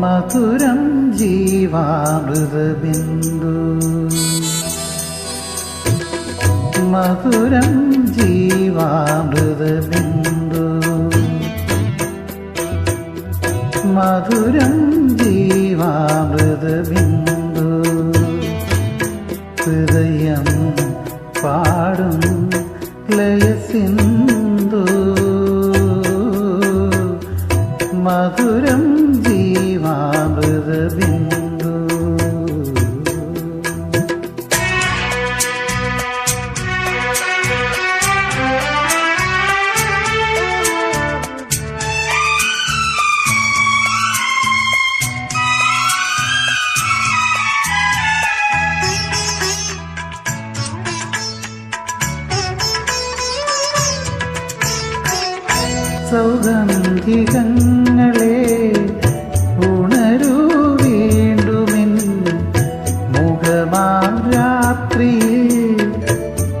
മധുരം ജീവാമൃതബിന്ദു മധുരം ജീവാമൃത ബിന്ദു മധുരം ജീവാമൃത ബിന്ദു ഹൃദയം പാടും ലയസിന്ദു സൗഗന്ധികങ്ങളെ ഉണരൂ വീണ്ടുമെൻ. മുഖമാം രാത്രിയിൽ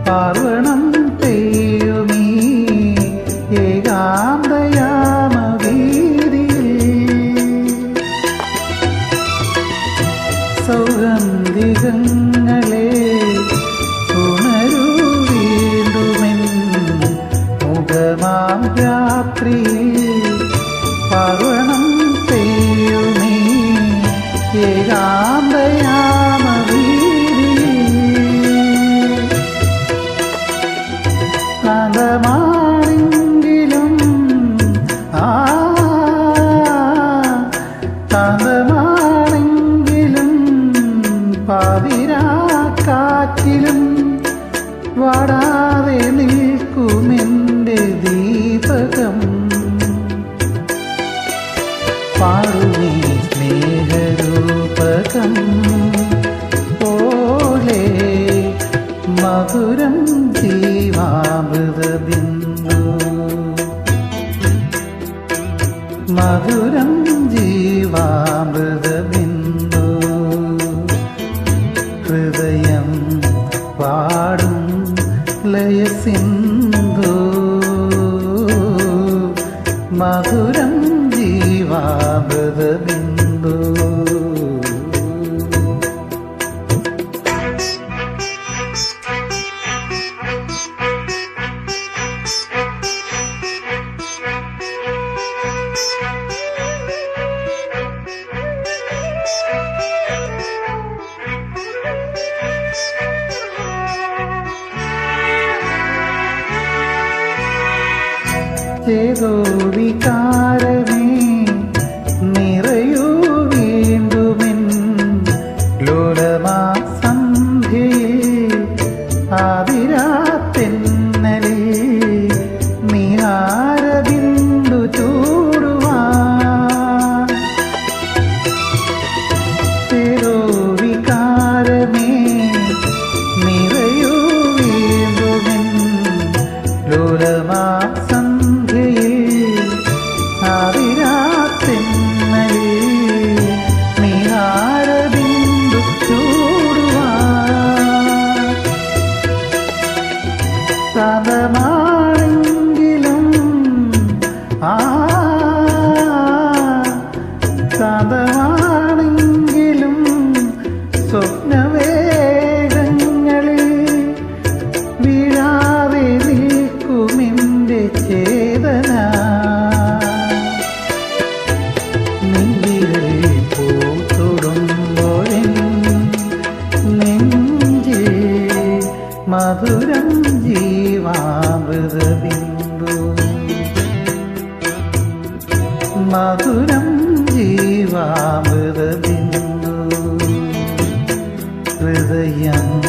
പാർവണം പെയ്യുമീ. ഏകാന്തയാമ വീതിയിൽ രാത്രി പർവണം പെയ്യുമീ. ഏകാന്തയാമ കാന്തമാണെങ്കിലും ആ കാന്തമാണെങ്കിലും പാതിരാക്കാറ്റിലും വാടാതെ നിൽക്കുമെന്റെ ദീപകം പാടുമീ സ്നേഹരൂപകം. പോലെ മധുരം ജീവാമൃതബിന്ദു. മധുരം ജീവാമൃതബിന്ദു. ഹൃദയം പാടും ലയസിന്ധു മധുരം ജീവാമൃതബിന്ദു ചേതോ വികാരമേ சதமா മധുരം ജീവാമൃതബിന്ദു. മധുരം ജീവാമൃതബിന്ദു. ഹൃദയം